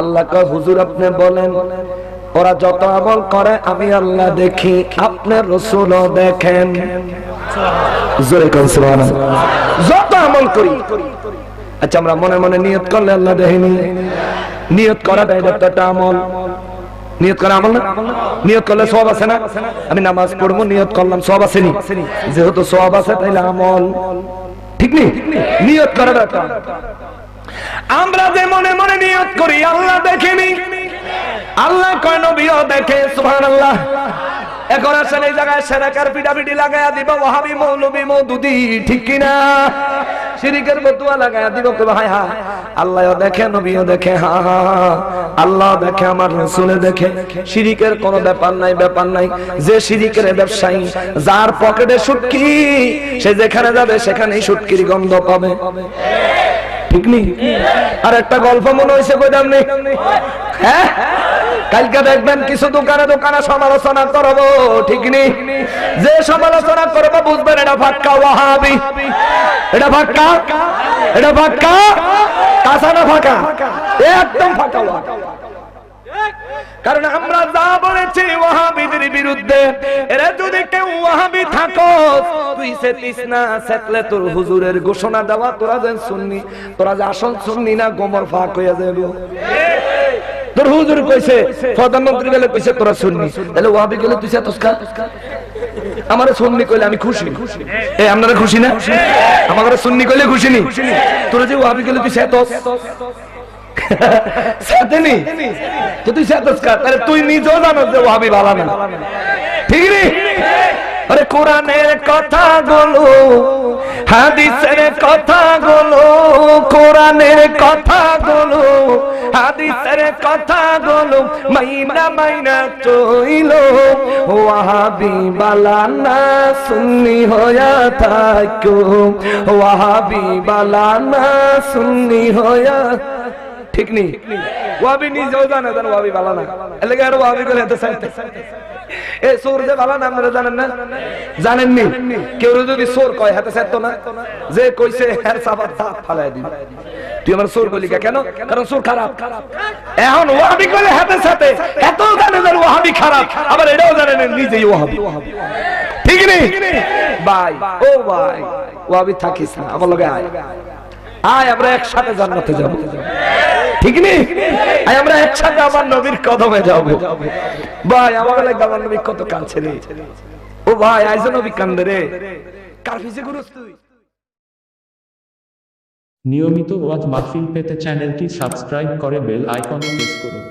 আল্লাহ কয়, হুজুর, আপনি বলেন, ওরা যত আমল করে, আমি আল্লাহ দেখি আপনার রসুলও দেখেন। যত আমল করি। আচ্ছা আমরা মনে মনে নিয়ত করলে আল্লাহ দেখেনি। নিয়ত করাটা এটা একটা আমল। নিয়ত করা আমল না? নিয়ত করলে সব আছে না? আমি নামাজ পড়ব, নিয়ত করলাম সব আছে নি যেহেতু সব আছে, তাইলে আমল। ঠিক নেই? নিয়ত করা দরকার। আমরা যে মনে মনে নিয়ত করি, আল্লাহ দেখেনি। আল্লাহ কয়, নবীও দেখে, সুবহানাল্লাহ। এখন আসলে এই জায়গায় সেরাকার পিটাপিটি লাগায়া দিব ওহাবি মৌলবি মৌদুদি, ঠিক কিনা? শিরিকের বতুয়া লাগায়া দিব, কে ভাই, হা আল্লাহ দেখে, নবীও দেখে, হা হা। আল্লাহ দেখে, আমার রসুলে দেখে। শিরিকের কোনো ব্যাপার নাই ব্যাপার নাই। যে শিরিকের ব্যবসায়ী, যার পকেটে সুটকি, সে যেখানে যাবে, সেখানেই সুটকির গন্ধ পাবে। ঠিক আর একটা গল্প মনে হয়েছে কইতাম নেই হ্যাঁ? কালকে দেখবেন কিছু দোকানে দোকানে সমালোচনা যে সমালোচনা করব বুঝবেন এটা ফাক্কা ওয়াহাবি। এটা ফাক্কা এটা ফাক্কা কাঁচা না ফাঁকা? একদম ফাঁকা কারণ আমরা যা বলেছি, ওয়াহাবিদের বিরুদ্ধে, এরা যদি ঘোষণা যে আমার শুননি কইলে আমি খুশি। এ, আপনারা খুশি না? আমার শুননি কইলে খুশি নি? তোরা যে ওয়াহাবি গেলে তুই সেতস? সাথে নেই তো তুই তাহলে তুই নিজেও জানো যে ওহাবি ভালো না। ঠিক নেই আরে কোরআনের কথা গুলো হাদিসের কথা গুলো কোরআনের কথা গুলো হাদিসের কথা গুলো মাইনা মাইনা চইলো। ওয়াহাবি বালানা সুন্নি হয়া থাকো। ওয়াহাবি বালানা সুন্নি হয়া ঠিক নেই। ওয়াবি নিজেও জানে, জানো ওয়াবি ভালো না। এলাকা আর ওয়াবি করে এত চাইতে এ সোর যে ভালো না, আপনারা জানেন না? জানেননি কেউ যদি সোর কয়, হাতে চাইতো না? যে কইছে হ্যার সাবার দাঁত ফালাই দিবি। তুই আমার সোর বলি কেন? কারণ সোর খারাপ। এখন ওয়াহাবি করে হাতে সাথে এত জানে যে ওয়াহাবি খারাপ। আবার এটাও জানেন নিজেই ওয়াহাবি ঠিক নেই? ভাই, ও ভাই ওয়াহাবি থাকিস না, আমার লগে আয়। আয়, আমরা একসাথে জান্নাতে যাব। ঠিক নেই? আমরা একসাথে আমার নবীর কদমে যাব। ভাই, আমার লাগে আমার নবী কত কাঁদছে রে। ও ভাই, আইজ নবী কান্দে রে। কার পিছে ঘুরস তুই? নিয়মিত ওয়াজ মাহফিল পেতে চ্যানেলটি সাবস্ক্রাইব করে বেল আইকনে প্রেস করুন।